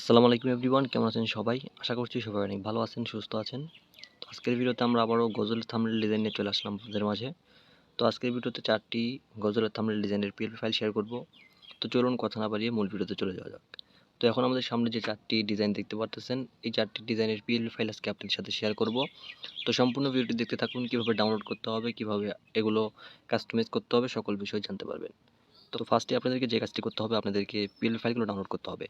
আসসালামু আলাইকুম এভরিওয়ান, কেমন আছেন সবাই? আশা করছি সবাই অনেক ভালো আছেন, সুস্থ আছেন। তো আজকের ভিডিওতে আমরা আবারও গজলের থামনেল ডিজাইন নিয়ে চলে আসলাম আপনাদের মাঝে। তো আজকের ভিডিওতে চারটি গজলের থামনেল ডিজাইনের পিএল ফাইল শেয়ার করব। তো চলুন কথা না বাড়িয়ে মূল ভিডিওতে চলে যাওয়া যাক। তো এখন আমাদের সামনে যে চারটি ডিজাইন দেখতে পাচ্ছেন এই চারটি ডিজাইনের পিএল ফাইল আজকে আপনাদের সাথে শেয়ার করব। তো সম্পূর্ণ ভিডিওটি দেখতে থাকুন, কীভাবে ডাউনলোড করতে হবে, কীভাবে এগুলো কাস্টমাইজ করতে হবে, সকল বিষয় জানতে পারবেন। তো ফার্স্টে আপনাদেরকে যে কাজটি করতে হবে, আপনাদেরকে পিএল ফাইলগুলো ডাউনলোড করতে হবে।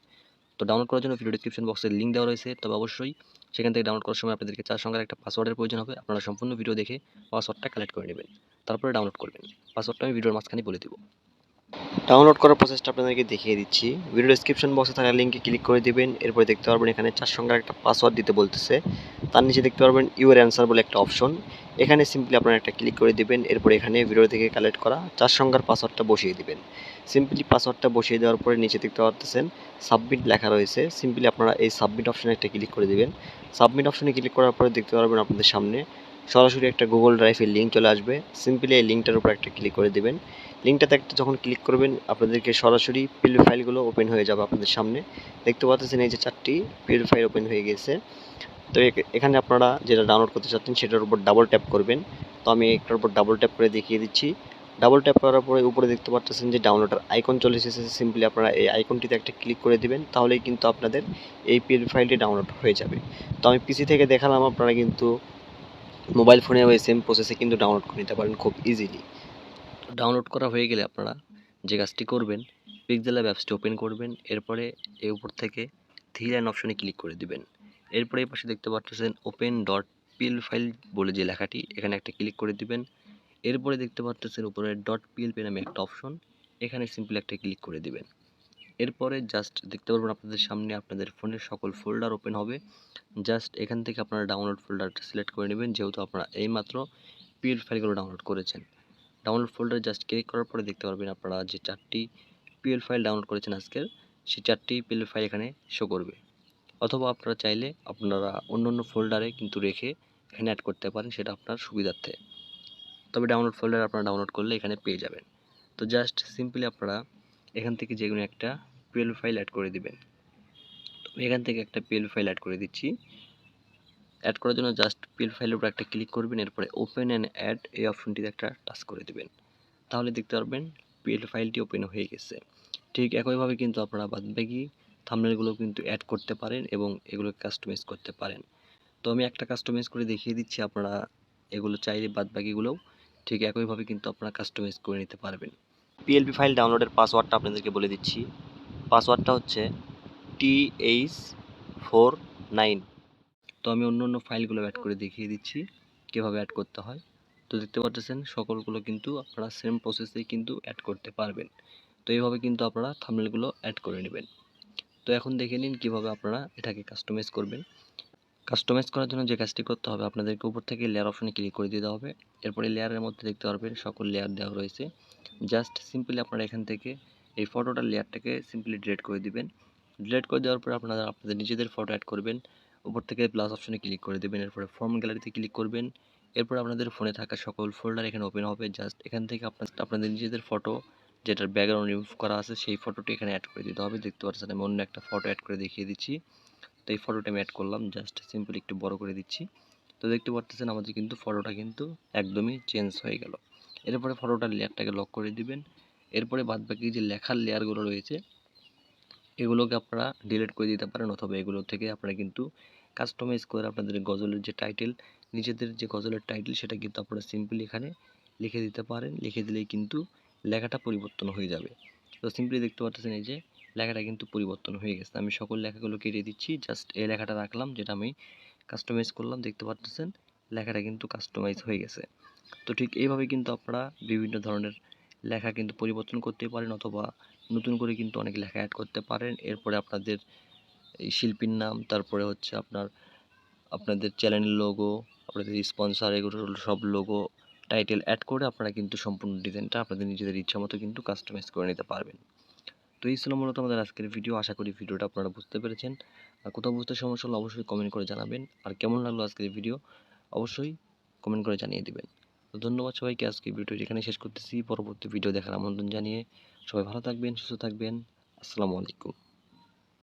তো ডাউনলোড করার জন্য ভিডিও ডিসক্রিপশন বক্সে লিঙ্ক দেওয়া রয়েছে, তবে অবশ্যই সেখান থেকে ডাউনলোড করার সময় আপনাদেরকে চার সংখ্যার একটা পাসওয়ার্ডের প্রয়োজন হবে। আপনারা সম্পূর্ণ ভিডিও দেখে পাসওয়ার্ডটা কালেক্ট করে নেবেন। তারপরে ডাউনলোড করবেন। পাসওয়ার্ডটা আমি ভিডিওর মাঝখানে বলে দেবো। ডাউনলোড করার প্রসেসটা আপনাদেরকে দেখিয়ে দিচ্ছি। ভিডিও ডিসক্রিপশন বক্সে থাকা লিঙ্কে ক্লিক করে দিবেন। এরপরে দেখতে পারবেন এখানে চার সংখ্যার একটা পাসওয়ার্ড দিতে বলতেছে। তার নিচে দেখতে পারবেন ইউর অ্যান্সার বলে একটা অপশন এখানে সিম্পলি আপনারা একটা ক্লিক করে দিবেন। এরপরে এখানে ভিডিও থেকে কালেক্ট করা চার সংখ্যার পাসওয়ার্ডটা বসিয়ে দিবেন। সিম্পলি পাসওয়ার্ডটা বসিয়ে দেওয়ার পরে নিচে দেখতে পাচ্ছেন সাবমিট লেখা রয়েছে। সিম্পলি আপনারা এই সাবমিট অপশানে একটা ক্লিক করে দেবেন। সাবমিট অপশানে ক্লিক করার পরে দেখতে পারবেন আপনাদের সামনে সরাসরি একটা গুগল ড্রাইভের লিঙ্ক চলে আসবে। সিম্পলি এই লিঙ্কটার উপর একটা ক্লিক করে দেবেন। লিঙ্কটাতে একটা যখন ক্লিক করবেন, আপনাদেরকে সরাসরি পিএল ফাইলগুলো ওপেন হয়ে যাবে আপনাদের সামনে। দেখতে পাচ্ছেন এই যে চারটি পিএল ফাইল ওপেন হয়ে গেছে। তো এখ- এখানে আপনারা যেটা ডাউনলোড করতে চাচ্ছেন, সেটার উপর ডাবল ট্যাপ করবেন। তো আমি একটার উপর ডাবল ট্যাপ করে দেখিয়ে দিচ্ছি। ডাবল ট্যাপ করার পরে উপরে দেখতে পাচ্ছেন যে ডাউনলোডের আইকন চলে এসেছে। সিম্পলি আপনারা এই আইকনটিতে একটা ক্লিক করে দিবেন, তাহলেই কিন্তু আপনাদের এই পিএল ফাইলটি ডাউনলোড হয়ে যাবে। তো আমি পিসি থেকে দেখালাম, আপনারা কিন্তু মোবাইল ফোনে ওই সেম প্রসেসে কিন্তু ডাউনলোড করে নিতে পারেন খুব ইজিলি ডাউনলোড করা হয়ে গেলে আপনারা যে কাজটি করবেন অ্যাপ অ্যাপসটি ওপেন করবেন, এরপরে এর উপর থেকে থ্রি লাইন অপশনে ক্লিক করে দিবেন। এরপরে এই পাশে দেখতে পাচ্ছেন ওপেন ডট পিএল ফাইল বলে যে লেখাটি, এখানে একটা ক্লিক করে দিবেন। এরপরে দেখতে পাচ্ছেন উপরে ডট পিএলপি নামে একটা অপশন এখানে সিম্পল একটা ক্লিক করে দিবেন। এরপরে জাস্ট দেখতে পারবেন আপনাদের সামনে আপনাদের ফোনের সকল ফোল্ডার ওপেন হবে। জাস্ট এখান থেকে আপনারা ডাউনলোড ফোল্ডারটা সিলেক্ট করে নেবেন, যেহেতু আপনারা এইমাত্র পিএল ফাইলগুলো ডাউনলোড করেছেন। ডাউনলোড ফোল্ডারে জাস্ট ক্লিক করার পরে দেখতে পারবেন আপনারা যে চারটি পিএল ফাইল ডাউনলোড করেছেন আজকের, সেই চারটি পিএল ফাইল এখানে শো করবে। অথবা আপনারা চাইলে আপনারা অন্য অন্য ফোল্ডারে কিন্তু রেখে এখানে অ্যাড করতে পারেন, সেটা আপনার সুবিধার্থে। তবে ডাউনলোড ফোল্ডার আপনারা ডাউনলোড করলে এখানে পেয়ে যাবেন। তো জাস্ট সিম্পলি আপনারা এখান থেকে যে কোনো একটা পিএল ফাইল অ্যাড করে দিবেন। তো এখান থেকে একটা পিএল ফাইল অ্যাড করে দিচ্ছি। অ্যাড করার জন্য জাস্ট পিএল ফাইলের উপর একটা ক্লিক করবেন, এরপরে ওপেন অ্যান্ড অ্যাড এই অপশনটিতে একটা টাচ করে দিবেন। তাহলে দেখতে পারবেন পিএল ফাইলটি ওপেন হয়ে গেছে। ঠিক একইভাবে কিন্তু আপনারা বাদবাকি থামনেলগুলো কিন্তু অ্যাড করতে পারেন এবং এগুলো কাস্টমাইজ করতে পারেন। তো আমি একটা কাস্টমাইজ করে দেখিয়ে দিচ্ছি, আপনারা এগুলো চাইলে বাদবাকিগুলোও ঠিক একইভাবে কিন্তু আপনারা কাস্টমাইজ করে নিতে পারবেন। পিএলপি ফাইল ডাউনলোডের পাসওয়ার্ডটা আপনাদেরকে বলে দিচ্ছি। পাসওয়ার্ডটা হচ্ছে টি এইচ ফোর নাইন তো আমি অন্য অন্য ফাইলগুলো অ্যাড করে দেখিয়ে দিচ্ছি কীভাবে অ্যাড করতে হয়। তো দেখতে পাচ্ছেন সকলগুলো কিন্তু আপনারা সেম প্রসেসেই কিন্তু অ্যাড করতে পারবেন। তো এইভাবে কিন্তু আপনারা থামনেলগুলো অ্যাড করে নেবেন। তো এখন দেখে নিন কীভাবে আপনারা এটাকে কাস্টমাইজ করবেন। কাস্টমাইজ করার জন্য যে কাজটি করতে হবে, আপনাদেরকে উপর থেকে লেয়ার অপশনে ক্লিক করে দিতে হবে। এরপরে লেয়ারের মধ্যে দেখতে পারবেন সকল লেয়ার দেওয়া রয়েছে। জাস্ট সিম্পলি আপনারা এখান থেকে এই ফটোটার লেয়ারটাকে সিম্পলি ডিলিট করে দিবেন। ডিলিট করে দেওয়ার পর আপনারা আপনাদের নিজেদের ফটো অ্যাড করবেন। উপর থেকে প্লাস অপশনে ক্লিক করে দেবেন। এরপরে ফর্ম গ্যালারিতে ক্লিক করবেন। এরপর আপনাদের ফোনে থাকা সকল ফোল্ডার এখানে ওপেন হবে। জাস্ট এখান থেকে আপনার, আপনাদের নিজেদের ফটো যেটার ব্যাকগ্রাউন্ড রিমুভ করা আছে, সেই ফটোটি এখানে অ্যাড করে দিতে হবে। দেখতে পাচ্ছেন আমি অন্য একটা ফটো অ্যাড করে দেখিয়ে দিচ্ছি। তো এই ফটোটা আমি অ্যাড করলাম জাস্ট সিম্পলি একটু বড় করে দিচ্ছি। তো দেখতে পাচ্ছেন আমাদের কিন্তু ফটোটা কিন্তু একদমই চেঞ্জ হয়ে গেল। এরপরে ফটোটার লেয়ারটাকে লক করে দিবেন। এরপরে বাদবাকি যে লেখার লেয়ারগুলো রয়েছে, এগুলোকে আপনারা ডিলিট করে দিতে পারেন, অথবা এগুলো থেকে আপনারা কিন্তু কাস্টমাইজ করে আপনাদের গজলের যে টাইটেল নিজেদের যে গজলের টাইটেল সেটা কিন্তু আপনারা সিম্পলি এখানে লিখে দিতে পারেন। লিখে দিলেই কিন্তু লেখাটা পরিবর্তন হয়ে যাবে। তো সিম্পলি দেখতে পাচ্ছেন এই যে লেখাটা কিন্তু পরিবর্তন হয়ে গেছে। আমি সকল লেখাগুলো কেটে দিচ্ছি। জাস্ট এই লেখাটা রাখলাম, যেটা আমি কাস্টমাইজ করলাম, দেখতে পাচ্ছেন? লেখাটা কিন্তু কাস্টমাইজ হয়ে গেছে। তো ঠিক এইভাবে কিন্তু আপনারা বিভিন্ন ধরনের লেখা কিন্তু পরিবর্তন করতে পারেন অথবা নতুন করে কিন্তু অনেক লেখা অ্যাড করতে পারেন। এরপরে আপনাদের এই শিল্পীর নাম, তারপরে হচ্ছে আপনার, আপনাদের চ্যানেলের লোগো আপনাদের স্পন্সার এগুলো সব লোগো টাইটেল অ্যাড করে আপনারা কিন্তু সম্পূর্ণ ডিজাইনটা আপনাদের নিজেদের ইচ্ছা মতো কিন্তু কাস্টমাইজ করে নিতে পারবেন। তো এই ছিল মূলত আমাদের আজকের ভিডিও আশা করি ভিডিওটা আপনারা বুঝতে পেরেছেন। আর কোথাও বুঝতে সমস্যা হলে অবশ্যই কমেন্ট করে জানাবেন। আর কেমন লাগল আজকের ভিডিও অবশ্যই কমেন্ট করে জানিয়ে দেবেন। তো ধন্যবাদ সবাইকে আজকে ভিডিও এখানে শেষ করতেছি। পরবর্তী ভিডিও দেখার আমন্ত্রণ জানিয়ে সবাই ভালো থাকবেন, সুস্থ থাকবেন। আসসালামু আলাইকুম।